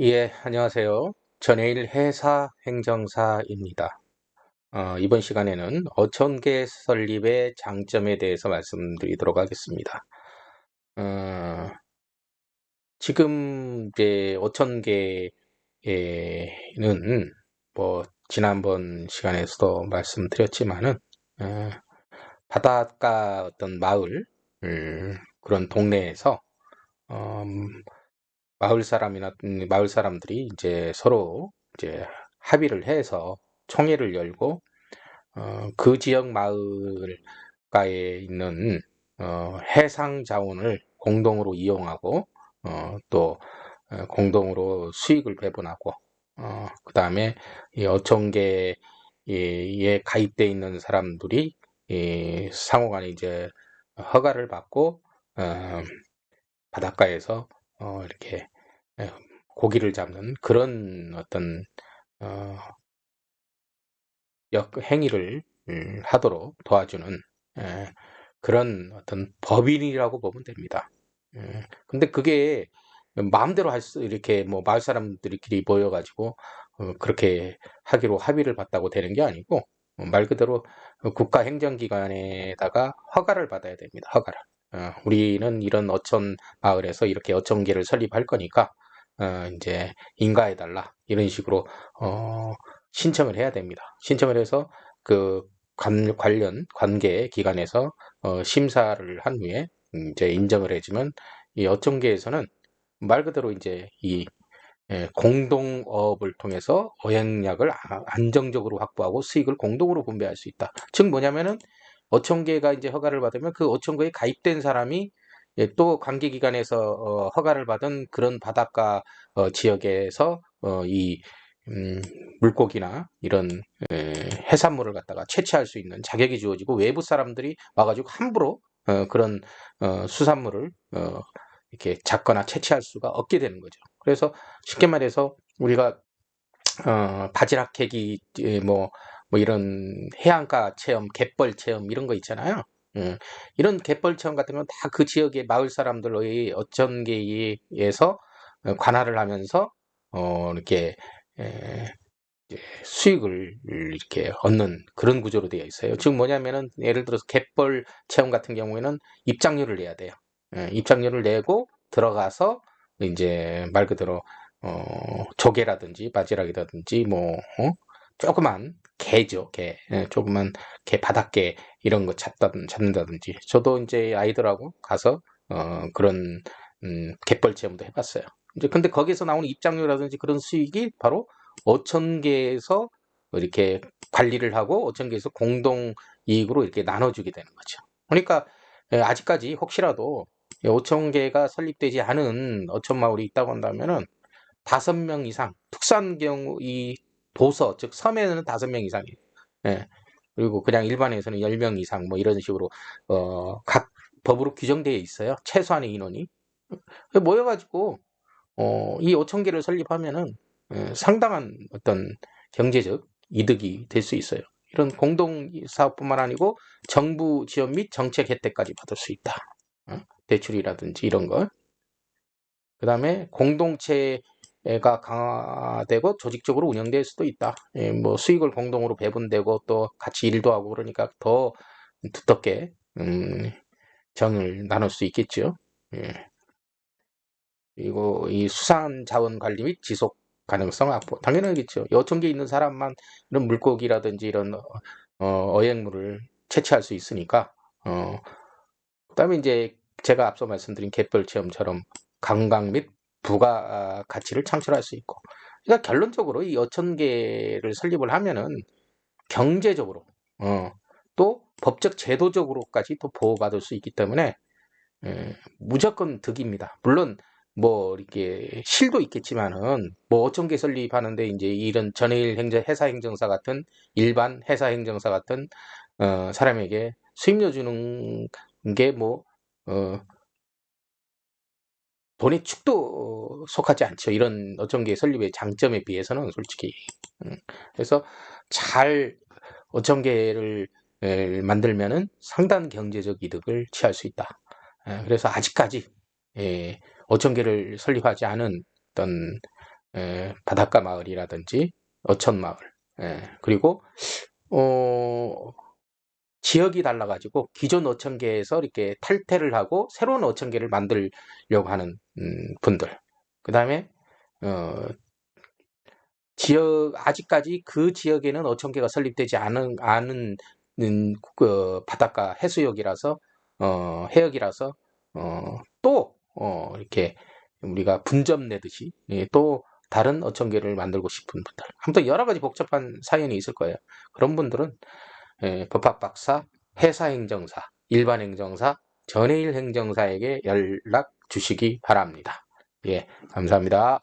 예, 안녕하세요. 전해일 회사 행정사입니다. 어, 이번 시간에는 어촌계 설립의 장점에 대해서 말씀드리도록 하겠습니다. 어, 지금 이제 어촌계에는 뭐 지난번 시간에서도 말씀드렸지만은 어, 바닷가 어떤 마을 음, 그런 동네에서 어, 마을 사람이나 음, 마을 사람들이 이제 서로 이제 합의를 해서 총회를 열고 어, 그 지역 마을가에 있는 어, 해상 자원을 공동으로 이용하고 어, 또 어, 공동으로 수익을 배분하고 어, 그 다음에 이 어촌계에 가입돼 있는 사람들이 이 상호간에 이제 허가를 받고 어, 바닷가에서 어, 이렇게 예, 고기를 잡는 그런 어떤 어, 역 행위를 음, 하도록 도와주는 예, 그런 어떤 법인이라고 보면 됩니다. 예, 근데 그게 마음대로 할 수 이렇게 뭐 마을 사람들끼리 모여가지고 어, 그렇게 하기로 합의를 봤다고 되는 게 아니고 어, 말 그대로 국가 행정기관에다가 허가를 받아야 됩니다. 허가를. 어, 우리는 이런 어촌 마을에서 이렇게 어촌계를 설립할 거니까 어, 이제 인가해 달라 이런 식으로 어, 신청을 해야 됩니다. 신청을 해서 그 관, 관련 관계 기관에서 어, 심사를 한 후에 이제 인정을 해주면 이 어촌계에서는 말 그대로 이제 이 예, 공동업을 통해서 어획량을 아, 안정적으로 확보하고 수익을 공동으로 분배할 수 있다. 즉 뭐냐면은 어촌계가 이제 허가를 받으면 그 어촌계에 가입된 사람이 예, 또 관계기관에서 어, 허가를 받은 그런 바닷가 어, 지역에서 어, 이 음, 물고기나 이런 에, 해산물을 갖다가 채취할 수 있는 자격이 주어지고 외부 사람들이 와가지고 함부로 어, 그런 어, 수산물을 어, 이렇게 잡거나 채취할 수가 없게 되는 거죠. 그래서 쉽게 말해서 우리가 어, 바지락 캐기 뭐, 뭐 이런 해안가 체험, 갯벌 체험 이런 거 있잖아요. 음, 이런 갯벌 체험 같은 건 다 그 지역의 마을 사람들의 어쩐계에서 관할을 하면서 어, 이렇게 에, 수익을 이렇게 얻는 그런 구조로 되어 있어요. 즉 뭐냐면은 예를 들어서 갯벌 체험 같은 경우에는 입장료를 내야 돼요. 예, 입장료를 내고 들어가서 이제 말 그대로 어, 조개라든지 바지락이라든지 뭐 어? 조그만 개죠, 개. 예, 조그만 개 바닷개 이런 거 잡다, 잡는다든지. 저도 이제 아이들하고 가서 어, 그런 음, 갯벌 체험도 해봤어요. 이제 근데 거기서 나오는 입장료라든지 그런 수익이 바로 어천계에서 이렇게 관리를 하고 어천계에서 공동 이익으로 이렇게 나눠주게 되는 거죠. 그러니까 예, 아직까지 혹시라도 어천계가 설립되지 않은 어천마을이 있다고 한다면은 다섯 명 이상 특수한 경우 이 도서 즉 섬에는 다섯 명 이상이에요. 예. 그리고 그냥 일반에서는 열 명 이상 뭐 이런 식으로 어, 각 법으로 규정되어 있어요. 최소한의 인원이 모여가지고 어, 이 5천 개를 설립하면은 예, 상당한 어떤 경제적 이득이 될 수 있어요. 이런 공동 사업뿐만 아니고 정부 지원 및 정책 혜택까지 받을 수 있다. 어? 대출이라든지 이런 거. 그 다음에 공동체 가 강화되고 조직적으로 운영될 수도 있다. 예, 뭐 수익을 공동으로 배분되고 또 같이 일도 하고 그러니까 더 두텁게 음, 정을 나눌 수 있겠죠. 예. 그리고 이 수산 자원 관리 및 지속 가능성 확보 당연하겠죠. 여천계 있는 사람만 이런 물고기라든지 이런 어, 어획물을 채취할 수 있으니까 어, 그다음에 이제 제가 앞서 말씀드린 갯벌 체험처럼 관광 및 부가 가치를 창출할 수 있고 그러니까 결론적으로 이 어천계를 설립을 하면은 경제적으로 어, 또 법적 제도적으로까지 또 보호받을 수 있기 때문에 에, 무조건 득입니다. 물론 뭐 이렇게 실도 있겠지만은 뭐 어촌계 설립하는데 이제 이런 전해일 행정 회사 행정사 같은 일반 회사 행정사 같은 어, 사람에게 수임료 주는 게뭐 어, 돈의 축도 속하지 않죠. 이런 어촌계 설립의 장점에 비해서는 솔직히. 음, 그래서 잘 어촌계를 만들면은 상당 경제적 이득을 취할 수 있다. 그래서 아직까지 예, 어촌계를 설립하지 않은 어떤 에, 바닷가 마을이라든지 어촌 마을 예, 그리고 어, 지역이 달라가지고 기존 어촌계에서 이렇게 탈퇴를 하고 새로운 어촌계를 만들려고 하는 음, 분들 그 다음에 어, 지역 아직까지 그 지역에는 어촌계가 설립되지 않은 않은 음, 그 바닷가 해수욕이라서 어, 해역이라서 어, 또 어, 이렇게 우리가 분점 내듯이 예, 또 다른 어촌계를 만들고 싶은 분들 아무튼 여러 가지 복잡한 사연이 있을 거예요. 그런 분들은 예, 법학박사, 회사행정사, 일반행정사, 전해일 행정사에게 연락 주시기 바랍니다. 예, 감사합니다.